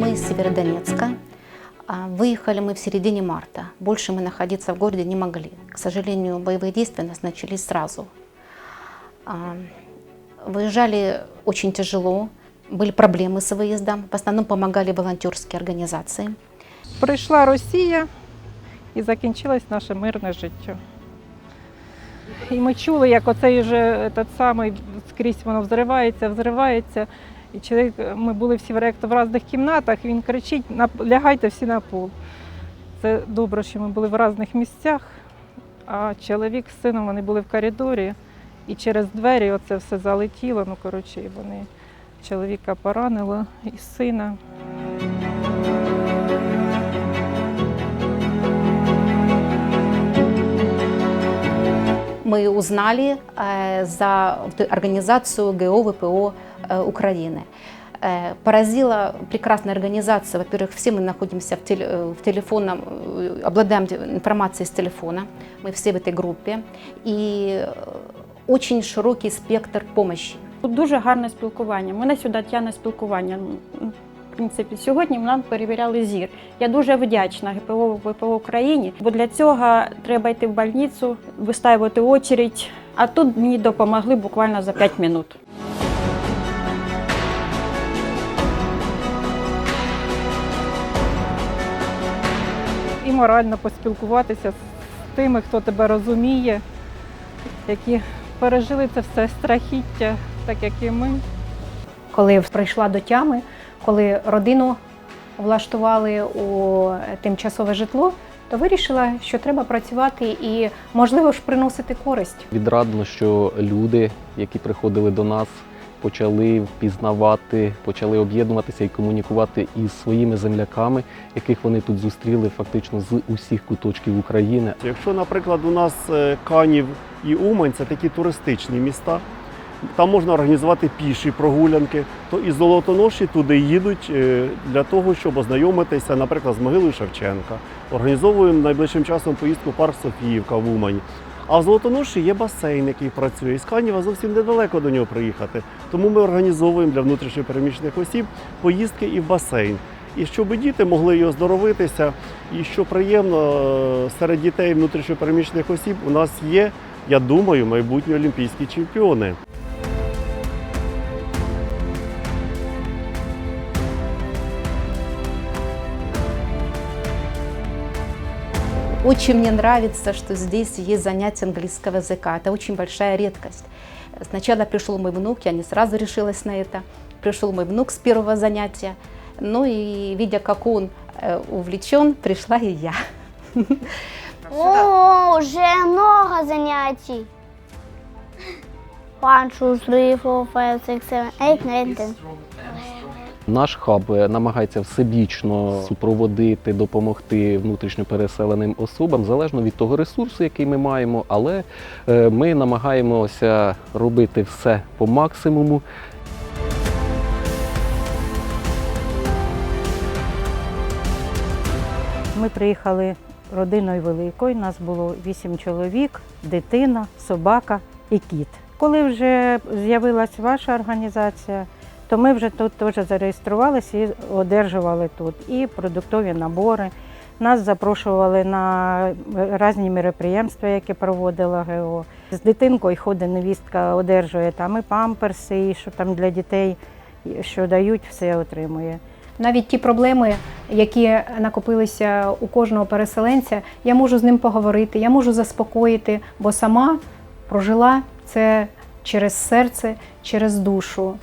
Мы из Северодонецка. А, Выехали мы в середине марта. Больше мы находиться в городе не могли. К сожалению, боевые действия у нас начались сразу. А, Выезжали очень тяжело. Были проблемы с выездом. В основном помогали волонтерские организации. Прийшла Росія і закінчилось наше мирне життя. І ми чули, як оцей же этот самий скрізь воно взривається, взривається. І чоловік, ми були всі в ректор в різних кімнатах, і він кричить: «На- лягайте всі на пол. Це добре, що ми були в різних місцях, а чоловік з сином вони були в коридорі, і через двері оце все залетіло. Ну, коротше, і вони чоловіка поранило і сина. Мы узнали э, за вот эту организацию ГО ВПО э, Украины. Э, Поразила прекрасная организация. Во-первых, все мы находимся в, теле- э, в телефонном, э, обладаем те- информацией с телефона. Мы все в этой группе. И э, очень широкий спектр помощи. Тут дуже гарне спілкування. Мене сюди тягне спілкування. М, В принципі, сьогодні нам перевіряли зір. Я дуже вдячна ГПО ВПО Україні, бо для цього треба йти в больницю, виставити очередь. А тут мені допомогли буквально за 5 минут. І морально поспілкуватися з тими, хто тебе розуміє, які пережили це все страхіття, так як і ми. коли прийшла до тями, коли родину влаштували у тимчасове житло, то вирішила, що треба працювати і, можливо ж, приносити користь. Відрадно, що люди, які приходили до нас, почали впізнавати, почали об'єднуватися і комунікувати із своїми земляками, яких вони тут зустріли фактично з усіх куточків України. Якщо, наприклад, у нас е, Канів і Умань це такі туристичні міста, там можна організувати піші прогулянки, то і золотоноші туди їдуть е, для того, щоб ознайомитися, наприклад, з могилою Шевченка. Організовуємо найближчим часом поїздку парк Софіївка в Умані. А в Золотоноші є басейн, який працює. Із Канєва зовсім недалеко до нього приїхати. Тому ми організовуємо для внутрішньопереміщених осіб поїздки і в басейн. І щоб діти могли і оздоровитися, і що приємно, е, серед дітей внутрішньопереміщених осіб у нас є, я думаю, майбутні олімпійські чемпіони. Очень мне нравится, что здесь есть занятие английского языка. Это очень большая редкость. Сначала пришел мой внук, я не сразу решилась на это. Пришел мой внук с первого занятия. Ну и видя, как он э, увлечен, пришла и я. О, вже много занятий. One, two, three, four, five, six, seven, eight, nine, ten. Наш хаб е, намагається всебічно супроводити, допомогти внутрішньо переселеним особам залежно від того ресурсу, який ми маємо, але е, ми намагаємося робити все по максимуму. Ми приїхали родиною великою, нас було вісім чоловік, дитина, собака і кіт. Коли вже з'явилась ваша організація, то ми вже тут теж зареєструвалися і одержували тут і продуктові набори. Нас запрошували на різні мероприємства, які проводила ГО. З дитинкою ходить невістка, одержує там і памперси, і що там для дітей, що дають, все отримує. Навіть ті проблеми, які накопилися у кожного переселенця, я можу з ним поговорити, я можу заспокоїти, бо сама прожила це через серце, через душу.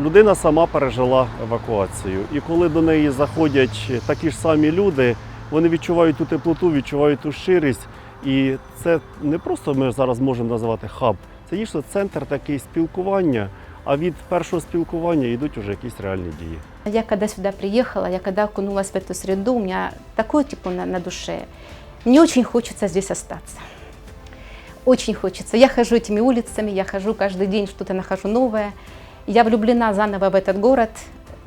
Людина сама пережила евакуацію. І коли до неї заходять такі ж самі люди, вони відчувають ту теплоту, відчувають ту щирість. І це не просто ми зараз можемо називати хаб, це дійсно центр такий спілкування. А від першого спілкування йдуть вже якісь реальні дії. Я когда сюда приехала, я когда окунулась в эту среду, у меня такое тепло на, на душе. Мне очень хочется здесь остаться. Очень хочется. Я хожу этими улицами, я хожу каждый день, что-то нахожу новое. Я влюблена заново в этот город,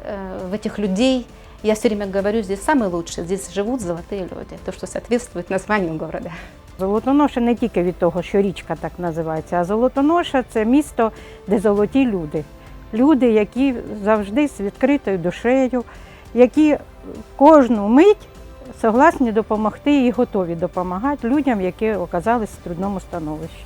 э, в этих людей. Я все время говорю, здесь самые лучшие, здесь живут золотые люди, то, что соответствует названию города. Золотоноша не тільки від того, що річка так називається, а Золотоноша це місто, де золоті люди. Люди, які завжди з відкритою душею, які кожну мить согласні допомогти і готові допомагати людям, які оказались в трудному становищі.